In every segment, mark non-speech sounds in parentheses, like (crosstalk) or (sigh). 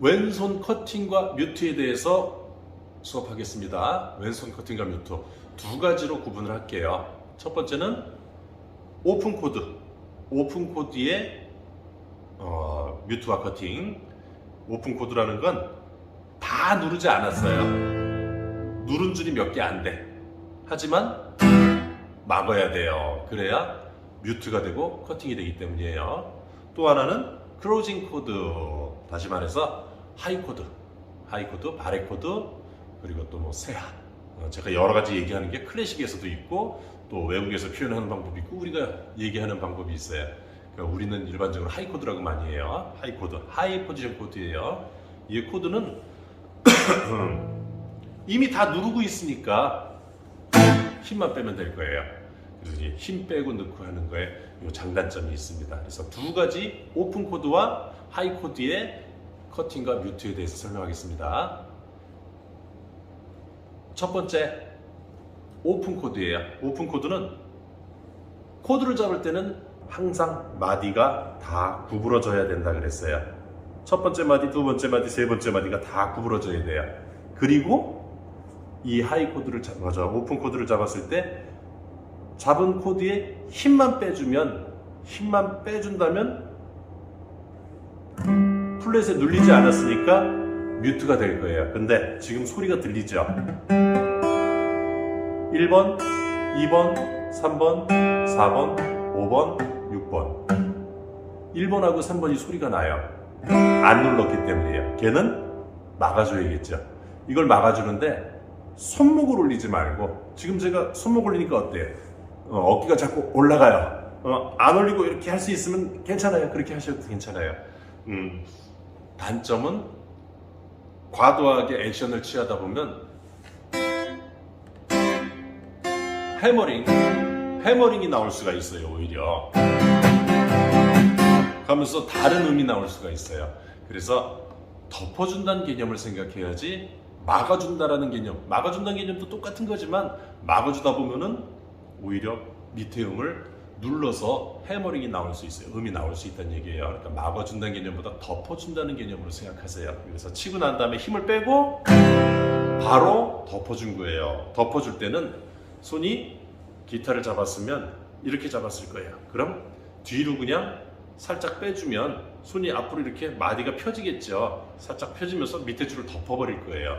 왼손 커팅과 뮤트에 대해서 수업하겠습니다. 왼손 커팅과 뮤트 두 가지로 구분을 할게요. 첫 번째는 오픈 코드, 오픈 코드의 어, 뮤트와 커팅. 오픈 코드라는 건 다 누르지 않았어요. 누른 줄이 몇 개 안 돼. 하지만 막아야 돼요. 그래야 뮤트가 되고 커팅이 되기 때문이에요. 또 하나는 크로징 코드. 다시 말해서 하이 코드, 하이 코드, 바레 코드, 그리고 또 뭐 세하. 어, 제가 여러 가지 얘기하는 게 클래식에서도 있고 또 외국에서 표현하는 방법이 있고 우리가 얘기하는 방법이 있어요. 그러니까 우리는 일반적으로 하이 코드라고 많이 해요. 하이 코드, 하이 포지션 코드예요. 이 코드는 (clears throat) 이미 다 누르고 있으니까 힘만 빼면 될 거예요. 그래서 힘 빼고 넣고 하는 거에 이 장단점이 있습니다. 그래서 두 가지 오픈 코드와 하이 코드의 커팅과 뮤트에 대해서 설명하겠습니다. 첫 번째 오픈 코드예요. 오픈 코드는 코드를 잡을 때는 항상 마디가 다 구부러져야 된다 그랬어요. 첫 번째 마디, 두 번째 마디, 세 번째 마디가 다 구부러져야 돼요. 그리고 이 하이 코드를 잡, 맞아, 오픈 코드를 잡았을 때 잡은 코드에 힘만 빼주면 힘만 빼준다면 플랫에 눌리지 않았으니까 뮤트가 될 거예요. 근데 지금 소리가 들리죠? 1번, 2번, 3번, 4번, 5번, 6번. 1번하고 3번이 소리가 나요. 안 눌렀기 때문이에요. 걔는 막아줘야겠죠. 이걸 막아주는데 손목을 올리지 말고 지금 제가 손목 올리니까 어때요? 어, 깨가 자꾸 올라가요. 어, 안 올리고 이렇게 할 수 있으면 괜찮아요. 그렇게 하셔도 괜찮아요. 음, 단점은 과도하게 액션을 취하다 보면 해머링, 해머링이 나올 수가 있어요. 오히려. 가면서 다른 음이 나올 수가 있어요. 그래서 덮어준다는 개념을 생각해야지 막아준다라는 개념. 막아준다는 개념도 똑같은 거지만 막아주다 보면은 오히려 밑에 음을 눌러서 해머링이 나올 수 있어요. 음이 나올 수 있다는 얘기예요. 그러니까 막아준다는 개념보다 덮어준다는 개념으로 생각하세요. 그래서 치고 난 다음에 힘을 빼고 바로 덮어준 거예요. 덮어줄 때는 손이 기타를 잡았으면 이렇게 잡았을 거예요. 그럼 뒤로 그냥 살짝 빼주면 손이 앞으로 이렇게 마디가 펴지겠죠. 살짝 펴지면서 밑에 줄을 덮어버릴 거예요.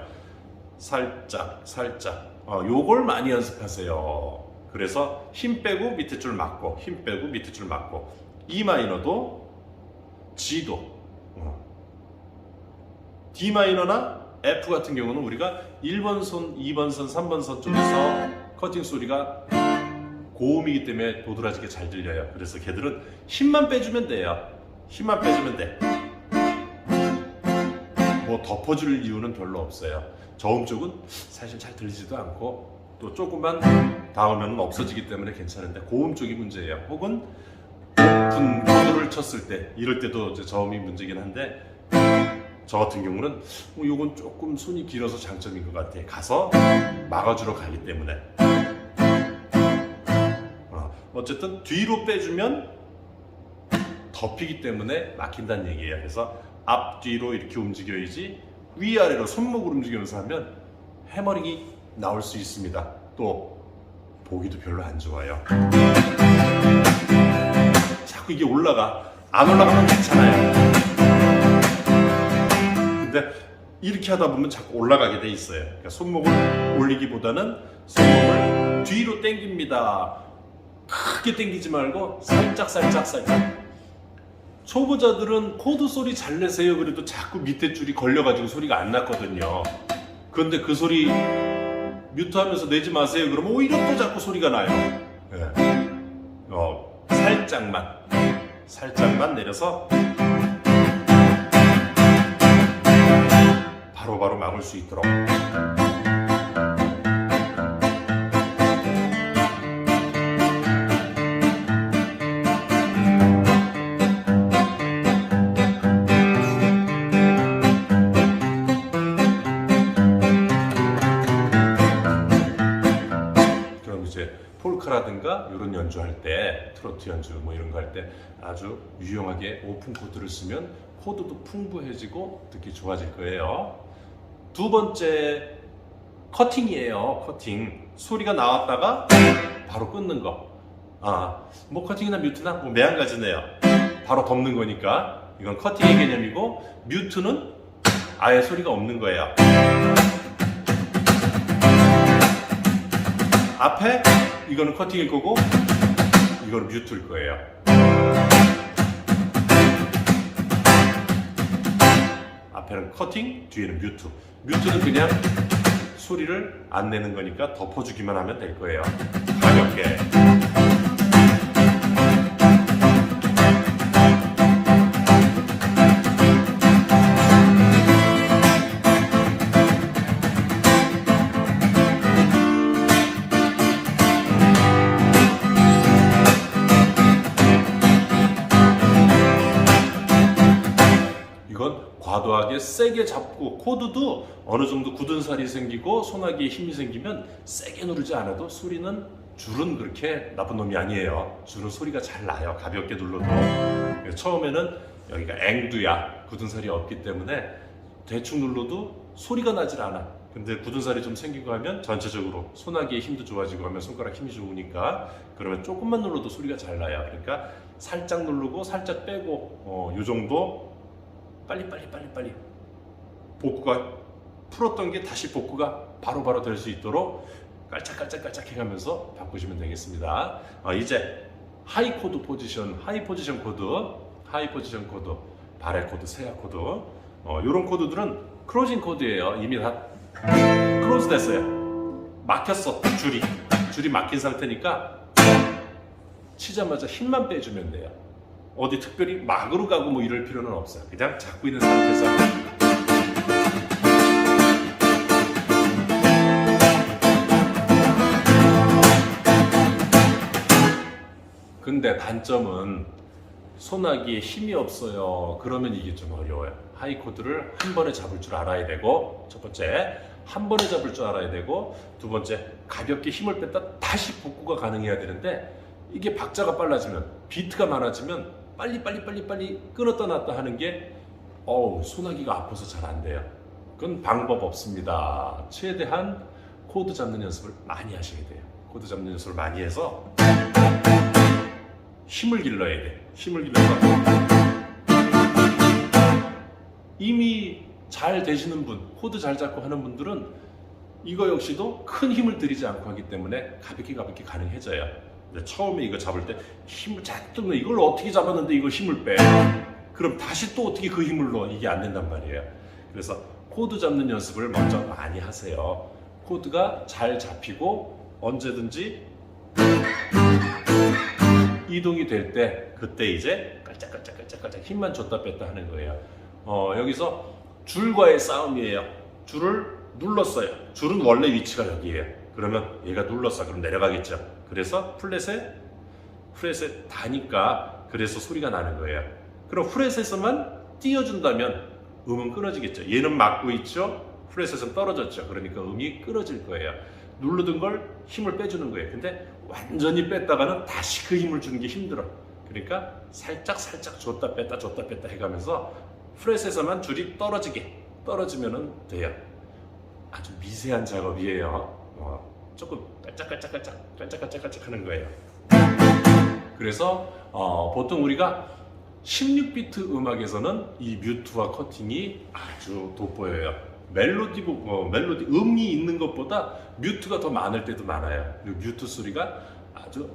살짝, 살짝. 어, 요걸 많이 연습하세요. 그래서 힘 빼고 밑에 줄 맞고, 힘 빼고 밑에 줄 맞고. E 마이너도, G도. 어. D 마이너나 F 같은 경우는 우리가 1번 손, 2번 선, 3번 선 쪽에서 커팅 소리가 고음이기 때문에 도드라지게 잘 들려요. 그래서 걔들은 힘만 빼주면 돼요. 힘만 빼주면 돼. 뭐 덮어줄 이유는 별로 없어요. 저음 쪽은 사실 잘 들리지도 않고 또 조금만 닿으면 없어지기 때문에 괜찮은데 고음 쪽이 문제예요. 혹은 높은 코드를 쳤을 때 이럴 때도 이제 저음이 문제긴 한데 저 같은 경우는 뭐 요건 조금 손이 길어서 장점인 것 같아. 가서 막아주러 가기 때문에. 어, 어쨌든 뒤로 빼주면 덮이기 때문에 막힌다는 얘기예요. 그래서 앞뒤로 이렇게 움직여야지 위아래로 손목을 움직이면서 하면 해머링이 나올 수 있습니다. 또 보기도 별로 안 좋아요. 자꾸 이게 올라가. 안 올라가면 괜찮아요. 근데 이렇게 하다 보면 자꾸 올라가게 돼 있어요. 그러니까 손목을 올리기보다는 손목을 뒤로 당깁니다. 크게 당기지 말고 살짝 살짝 살짝. 초보자들은 코드 소리 잘 내세요. 그래도 자꾸 밑에 줄이 걸려가지고 소리가 안 났거든요. 그런데 그 소리 뮤트하면서 내지 마세요. 그러면 오히려 또 자꾸 소리가 나요. 예. 어, 살짝만, 살짝만 내려서 바로바로 막을 수 있도록. 때 트로트 연주 뭐 이런 거 할 때 아주 유용하게 오픈 코드를 쓰면 코드도 풍부해지고 듣기 좋아질 거예요. 두 번째 커팅이에요. 커팅. 소리가 나왔다가 바로 끊는 거. 아, 뭐 커팅이나 뮤트나 뭐 매한가지네요. 바로 덮는 거니까 이건 커팅의 개념이고 뮤트는 아예 소리가 없는 거예요. 앞에 이거는 커팅일 거고 이거는 뮤트일 거예요. 앞에는 커팅, 뒤에는 뮤트. 뮤트는 그냥 소리를 안 내는 거니까 덮어주기만 하면 될 거예요. 가볍게. 세게 잡고 코드도 어느 정도 굳은 살이 생기고 소나기에 힘이 생기면 세게 누르지 않아도 소리는 줄은 그렇게 나쁜 놈이 아니에요. 줄은 소리가 잘 나요. 가볍게 눌러도. 처음에는 여기가 앵두야 굳은 살이 없기 때문에 대충 눌러도 소리가 나질 않아. 근데 굳은 살이 좀 생기고 하면 전체적으로 소나기의 힘도 좋아지고 하면 손가락 힘이 좋으니까 그러면 조금만 눌러도 소리가 잘 나요. 그러니까 살짝 누르고 살짝 빼고 어, 요 정도 빨리 빨리 빨리 빨리 복구가 풀었던 게 다시 복구가 바로바로 될 수 있도록 깔짝깔짝깔짝 해가면서 바꾸시면 되겠습니다. 아, 이제 하이 코드 포지션, 하이 포지션 코드, 하이 포지션 코드, 바레 코드, 세아 코드 어, 이런 코드들은 크로징 코드예요. 이미 다 크로즈 됐어요. 막혔어 줄이 줄이 막힌 상태니까 치자마자 힘만 빼주면 돼요. 어디 특별히 막으로 가고 뭐 이럴 필요는 없어요. 그냥 잡고 있는 상태에서 근데 단점은 소나기에 힘이 없어요. 그러면 이게 좀 어려워요. 하이 코드를 한 번에 잡을 줄 알아야 되고 첫 번째 한 번에 잡을 줄 알아야 되고 두 번째 가볍게 힘을 뺐다 다시 복구가 가능해야 되는데 이게 박자가 빨라지면 비트가 많아지면 빨리 빨리 빨리 빨리 끊었다 놨다 하는 게 어우 소나기가 아파서 잘 안 돼요. 그건 방법 없습니다. 최대한 코드 잡는 연습을 많이 하셔야 돼요. 코드 잡는 연습을 많이 해서 힘을 길러야 돼. 힘을 길러서 이미 잘 되시는 분, 코드 잘 잡고 하는 분들은 이거 역시도 큰 힘을 들이지 않고 하기 때문에 가볍게 가볍게 가능해져요. 처음에 이거 잡을 때 힘을 잔뜩 넣어. 이걸 어떻게 잡았는데 이걸 힘을 빼. 그럼 다시 또 어떻게 그 힘을 넣어. 이게 안 된단 말이에요. 그래서 코드 잡는 연습을 먼저 많이 하세요. 코드가 잘 잡히고 언제든지 이동이 될 때 그때 이제 깔짝깔짝깔짝깔짝 힘만 줬다 뺐다 하는 거예요. 어, 여기서 줄과의 싸움이에요. 줄을 눌렀어요. 줄은 원래 위치가 여기에요. 그러면 얘가 눌렀어. 그럼 내려가겠죠. 그래서 플랫에 프렛에 다니까 그래서 소리가 나는 거예요. 그럼 프렛에서만 띄워준다면 음은 끊어지겠죠. 얘는 막고 있죠. 프렛에서는 떨어졌죠. 그러니까 음이 끊어질 거예요. 누르던 걸 힘을 빼주는 거예요. 근데 완전히 뺐다가는 다시 그 힘을 주는 게 힘들어. 그러니까 살짝 살짝 줬다 뺐다 줬다 뺐다 해가면서 프렛에서만 줄이 떨어지게 떨어지면은 돼요. 아주 미세한 작업이에요. 어, 조금 깔짝깔짝깔짝 깔짝깔짝깔짝 하는 거예요. 그래서 어, 보통 우리가 16비트 음악에서는 이 뮤트와 커팅이 아주 돋보여요. 멜로디 보- 어, 멜로디 음이 있는 것보다 뮤트가 더 많을 때도 많아요. 뮤트 소리가 아주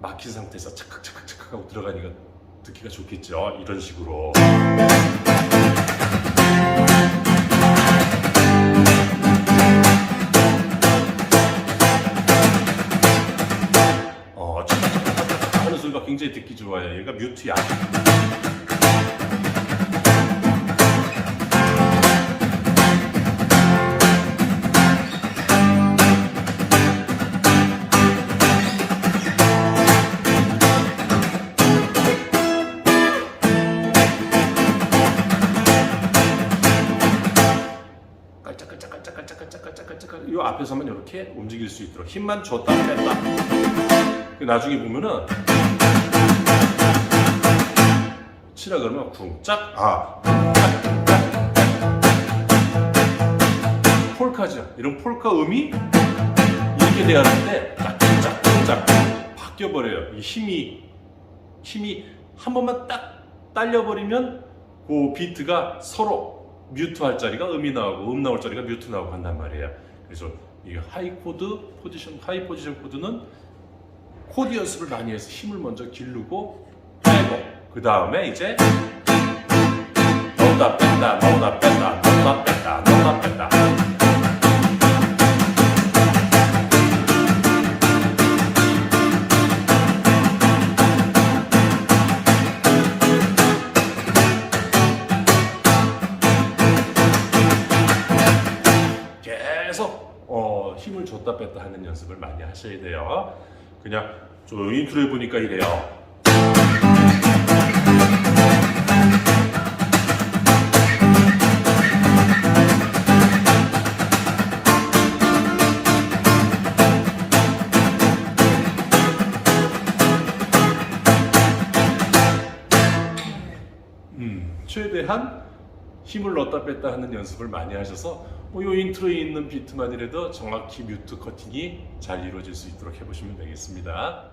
막힌 상태에서 착각착각착각 하고 들어가니까 듣기가 좋겠죠. 이런 식으로. 어, 하는 소리가 굉장히 듣기 좋아요. 얘가 뮤트야. 이 이렇게 움직일 수 있도록 힘만 줬다 뺐다 그 나중에 보면은 치라 그러면 쿵짝 아 폴카죠. 이런 폴카 음이 이렇게 돼야 하는데 짝짝 짝 바뀌어 버려요. 이 힘이 힘이 한 번만 딱 딸려 버리면 그 비트가 서로 뮤트 할 자리가 음이 나오고 음 나올 자리가 뮤트 나오고 한단 말이에요. 그래서 이 하이 코드 포지션 하이 포지션 코드는 코드 연습을 많이 해서 힘을 먼저 기르고 빼고 그 다음에 이제 넣다 뺀다 넣다 뺀다 넣다 뺀다 넣다 뺀다 연습을 많이 하셔야 돼요. 그냥 저 인트로 해보니까 이래요. 힘을 넣었다 뺐다 하는 연습을 많이 하셔서 뭐 요 인트로에 있는 비트만이라도 정확히 뮤트 커팅이 잘 이루어질 수 있도록 해보시면 되겠습니다.